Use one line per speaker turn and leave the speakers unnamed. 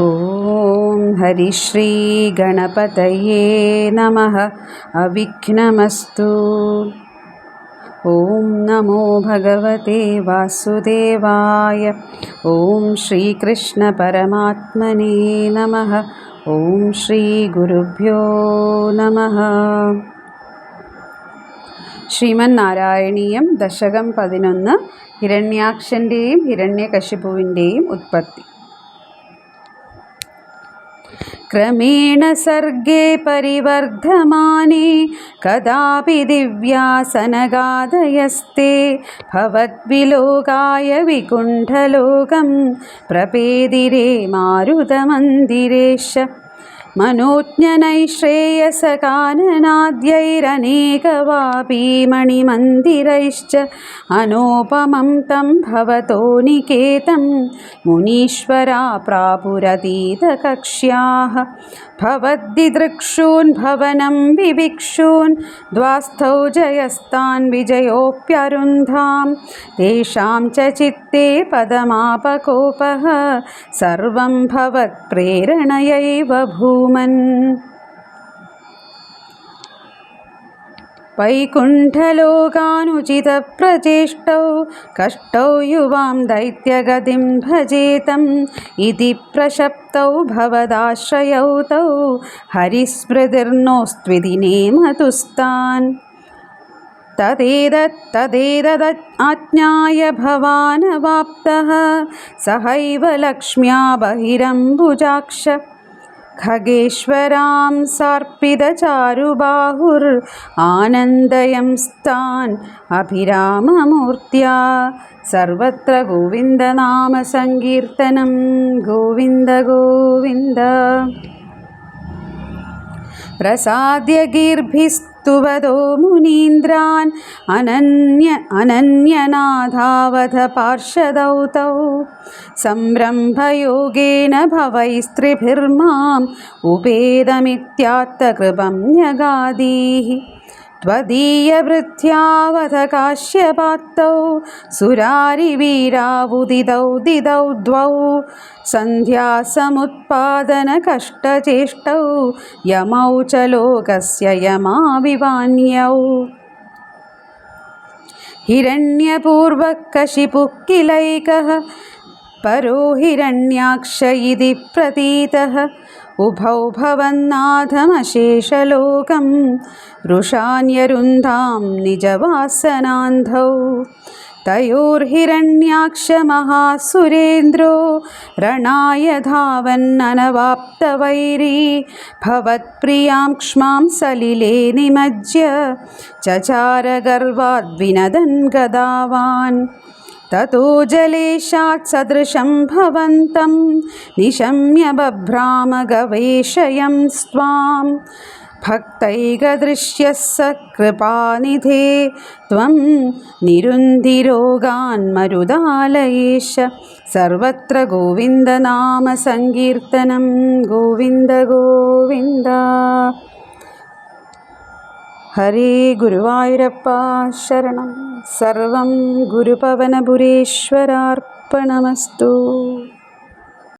ॐ हरिश्रीगणपतये नमः अविघ्नमस्तु ॐ नमो भगवते वासुदेवाय ॐ श्रीकृष्णपरमात्मने नमः ॐ ശ്രീഗുരുഭ്യോ നമഃ ശ്രീമന്നാരായണീയം ദശകം പതിനൊന്ന് ഹിരണ്യാക്ഷൻ്റെയും ഹിരണ്യകശിപുവിൻ്റെയും ഉത്പത്തി क्रमेण सर्गे परिवर्धमाने कदापि दिव्यासनगादयस्ते भवद्विलोकाय विकुण्ठलोकं प्रपेदिरे मारुतमन्दिरेश मनोज्ञनैश्रेयसकाननाद्यैरनेकवापीमणिमन्दिरैश्च अनोपमं तं भवतो निकेतं मुनीश्वरा प्रापुरतीतकक्ष्याः भवद्दिदृक्षून् भवनं विभिक्षून् द्वास्थौ जयस्तान् विजयोऽप्यरुन्धां तेषां च चित्ते पदमापकोपः सर्वं भवत्प्रेरणयैव भूमन् वैकुण्ठलोकानुचितप्रचेष्टौ कष्टौ युवां दैत्यगतिं भजेतम् इति प्रशप्तौ भवदाश्रयौ तौ हरिस्मृतिर्नोस्त्विति नेमतुस्तान् तदेतत् तदेतद् आज्ञाय भवानवाप्तः सहैव लक्ष्म्या बहिरम्बुजाक्ष खगेश्वरां सार्पितचारुबाहुर् आनन्दयंस्तान् अभिराममूर्त्या सर्वत्र गोविन्दनामसङ्कीर्तनं गोविन्द गोविन्द प्रसाद्य സ്തുവതോ മുനീന്ദ്രാൻ. അനന്യ അനന്യനാഥാവധ പാർഷദൗ തൗ സംരംഭയോഗേന ഭവൈസ്ത്രിഭിർമാം. ഉപേതമിത്യാത്തകൃപം ന്യഗാദീ त्वदीयवृत्त्यावध काश्यपात्तौ सुरारिवीरावुदितौ दिदौ द्वौ सन्ध्यासमुत्पादनकष्टचेष्टौ यमौ च लोकस्य यमाविवान्यौ हिरण्यपूर्वः कशिपुः किलैकः परो हिरण्याक्ष इति प्रतीतः उभौ भवन्नाथमशेषलोकं रुषान्यरुन्धां निजवासनान्धौ तयोर्हिरण्याक्षमहासुरेन्द्रो रणाय धावन्ननवाप्तवैरी भवत्प्रियां क्ष्मां सलिले निमज्य चचारगर्वाद्विनदन् गदावान् ततो जलेशात् सदृशं भवन्तं निशम्य बभ्राम गवेशयं स्वां भक्तैकदृश्यः स कृपानिधे त्वं निरुन्धिरोगान्मरुदालयेश सर्वत्र गोविन्दनामसङ्कीर्तनं गोविन्द गोविन्द ഹരേ ഗുരുവായൂരപ്പ ശരണം. സർവം ഗുരുപവനപുരേശ്വരാർപ്പണമസ്തു.